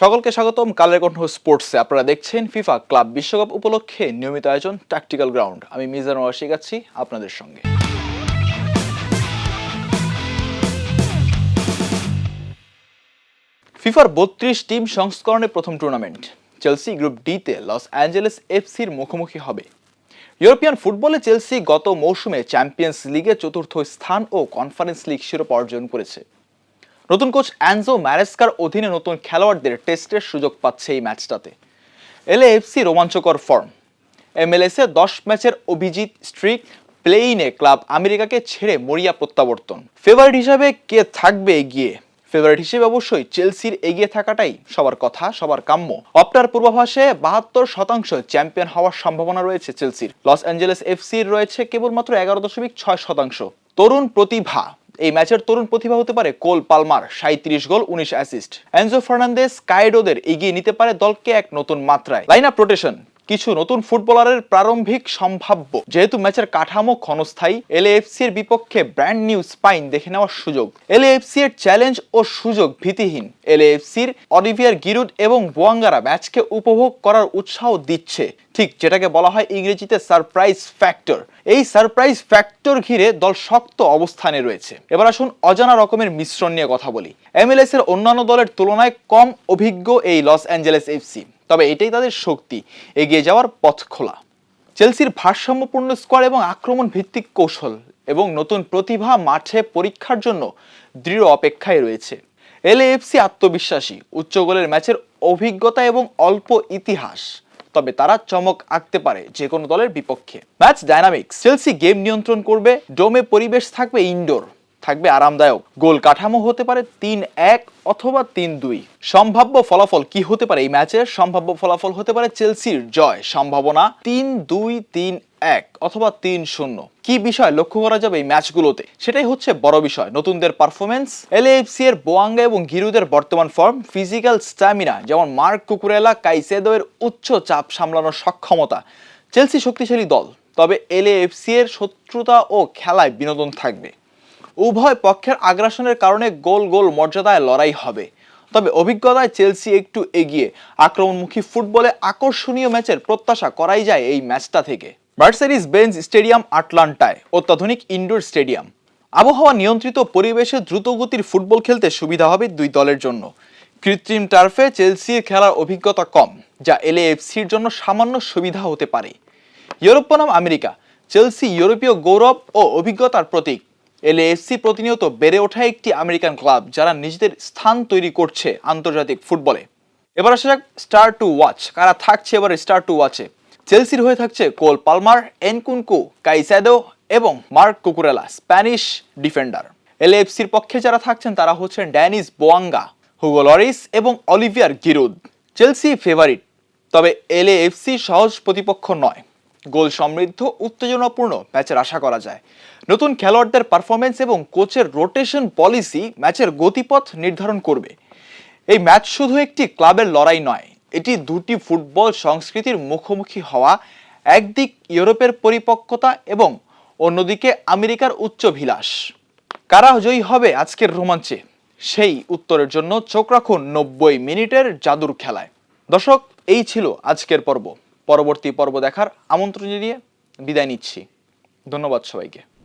সকলকে স্বাগতম কালের কণ্ঠ স্পোর্টসে। আপনারা দেখছেন ফিফা ক্লাব বিশ্বকাপ উপলক্ষে নিয়মিত আয়োজন ট্যাকটিক্যাল গ্রাউন্ড আমি মিজান ওয়াসিক আছি আপনাদের সঙ্গে। ফিফার বত্রিশ টিম সংস্করণে প্রথম টুর্নামেন্ট। চেলসি গ্রুপ ডিতে লস অ্যাঞ্জেলেস এফসির মুখোমুখি হবে। ইউরোপিয়ান ফুটবলে চেলসি গত মৌসুমে চ্যাম্পিয়ন্স লিগে চতুর্থ স্থান ও কনফারেন্স লিগ শিরোপা অর্জন করেছে। নতুন কোচ অ্যানজো ম্যারেস্কার অধীনে নতুন খেলোয়াড়দের টেস্টের সুযোগ পাচ্ছে এই ম্যাচটাতে। এলএএফসি রোমাঞ্চকর ফর্ম। এমএলএসে দশ ম্যাচের অভিজিৎ স্ট্রিক প্লেইনে ক্লাব আমেরিকাকে ছেড়ে মরিয়া প্রত্যাবর্তন। ফেভারিট হিসাবে কে থাকবে এগিয়ে? ফেভারিট হিসেবে অবশ্যই চেলসির এগিয়ে থাকাটাই সবার কথা, সবার কাম্য। অপটার পূর্বাভাসে বাহাত্তর শতাংশ চ্যাম্পিয়ন হওয়ার সম্ভাবনা রয়েছে চেলসির। লস অ্যাঞ্জেলেস এফসির রয়েছে কেবলমাত্র এগারো দশমিক ছয় শতাংশ। তরুণ প্রতিভা। এই ম্যাচের তরুণ প্রতিভা হতে পারে কোল পালমার সাঁত্রিশ গোল, উনিশ অ্যাসিস্ট এনজো ফার্নান্দেস কাইডোদের এগিয়ে নিতে পারে দলকে এক নতুন মাত্রায়। লাইন আপ রোটেশন কিছু নতুন ফুটবলারের প্রারম্ভিক সম্ভাব্য। যেহেতু ম্যাচের কাঠামো ক্ষণস্থায়ী এলএএফসি এর বিপক্ষে ব্র্যান্ড নিউ স্পাইন দেখে নেওয়ার সুযোগ। এলএএফসি এর চ্যালেঞ্জ ও সুযোগ ভীতিহীন। এলএএফসির অলিভিয়ার গিরুড এবং বোয়াঙ্গারা ম্যাচকে উপভোগ করার উৎসাহ দিচ্ছে। ঠিক যেটাকে বলা হয় ইংরেজিতে সারপ্রাইজ ফ্যাক্টর। এই সারপ্রাইজ ফ্যাক্টর ঘিরে দল শক্ত অবস্থানে রয়েছে। এবার আসুন অজানা রকমের মিশ্রণ নিয়ে কথা বলি। এমএলএস এর অন্যান্য দলের তুলনায় কম অভিজ্ঞ এই লস অ্যাঞ্জেলেস এফসি। তবে এটাই তাদের শক্তি। এগিয়ে যাওয়ার পথ খোলা। চেলসির ভারসাম্যপূর্ণ স্কোয়াড এবং আক্রমণ ভিত্তিক কৌশল এবং নতুন প্রতিভা মাঠে পরীক্ষার জন্য দৃঢ় অপেক্ষায় রয়েছে। এলএএফসি আত্মবিশ্বাসী, উচ্চ গোলের ম্যাচের অভিজ্ঞতা এবং অল্প ইতিহাস। তবে তারা চমক আঁকতে পারে যে কোনো দলের বিপক্ষে। ম্যাচ ডাইনামিক্স চেলসি গেম নিয়ন্ত্রণ করবে, ডোমে পরিবেশ থাকবে ইনডোর থাকবে আরামদায়ক। গোল কাঠামো হতে পারে তিন এক অথবা তিন দুই। সম্ভাব্য ফলাফল কি হতে পারে এই ম্যাচের সম্ভাব্য ফলাফল হতে পারে চেলসির জয়। সম্ভাবনা তিন দুই, তিন এক অথবা তিন শূন্য। কি বিষয় লক্ষ্য করা যাবে এই ম্যাচগুলোতে? সেটাই হচ্ছে বড় বিষয়। নতুনদের পারফরমেন্স এলএফসি এর বোয়াঙ্গা এবং গিরুদের বর্তমান ফর্ম, ফিজিক্যাল স্ট্যামিনা, যেমন মার্ক কুকুরেলা কাইসেদো এর উচ্চ চাপ সামলানোর সক্ষমতা। চেলসি শক্তিশালী দল, তবে এলএফসি এর শত্রুতা ও খেলায় বিনোদন থাকবে। উভয় পক্ষের আগ্রাসনের কারণে গোল গোল মর্যাদায় লড়াই হবে। তবে অভিজ্ঞতায় চেলসি একটু এগিয়ে আক্রমণমুখী ফুটবলে আকর্ষণীয় ম্যাচের প্রত্যাশা করাই যায় এই ম্যাচটা থেকে। মার্সেরিস বেঞ্জ স্টেডিয়াম আটলান্টায়, অত্যাধুনিক ইনডোর স্টেডিয়াম। আবহাওয়া নিয়ন্ত্রিত পরিবেশে দ্রুতগতির ফুটবল খেলতে সুবিধা হবে দুই দলের জন্য। কৃত্রিম টার্ফে চেলসির খেলার অভিজ্ঞতা কম, যা এলএএফসির জন্য সামান্য সুবিধা হতে পারে। ইউরোপ বনাম আমেরিকা, চেলসি ইউরোপীয় গৌরব ও অভিজ্ঞতার প্রতীক। এলএএফসি প্রতিনিয়ত বেড়ে ওঠা একটি আমেরিকান ক্লাব যারা নিজেদের স্থান তৈরি করছে আন্তর্জাতিক ফুটবলে। এবার আসা যাক স্টার টু ওয়াচ। কারা থাকছে এবার স্টার টু ওয়াচে? চেলসির হয়ে থাকছে কোল পালমার, এনকুনকু, কাইসাদো এবং মার্ক কুকুরেলা, স্প্যানিশ ডিফেন্ডার। এলএএফসির পক্ষে যারা থাকছেন তারা হচ্ছেন ড্যানিস বোয়াঙ্গা, হুগো লরিস এবং অলিভিয়ার গিরুদ। চেলসি ফেভারিট, তবে এলএএফসি সহজ প্রতিপক্ষ নয়। গোল সমৃদ্ধ, উত্তেজনাপূর্ণ ম্যাচের আশা করা যায়। নতুন খেলোয়াড়দের পারফরমেন্স এবং কোচের রোটেশন পলিসি ম্যাচের গতিপথ নির্ধারণ করবে। এই ম্যাচ শুধু একটি ক্লাবের লড়াই নয়, এটি দুটি ফুটবল সংস্কৃতির মুখোমুখি হওয়া, একদিক ইউরোপের পরিপক্কতা এবং অন্যদিকে আমেরিকার উচ্চভিলাষ। কারা জয়ী হবে আজকের রোমাঞ্চে? সেই উত্তরের জন্য চোখ রাখুন নব্বই মিনিটের জাদুর খেলায়। দর্শক, এই ছিল আজকের পর্ব। পরবর্তী পর্ব দেখার আমন্ত্রণ জানিয়ে বিদায় নিচ্ছি। ধন্যবাদ সবাইকে।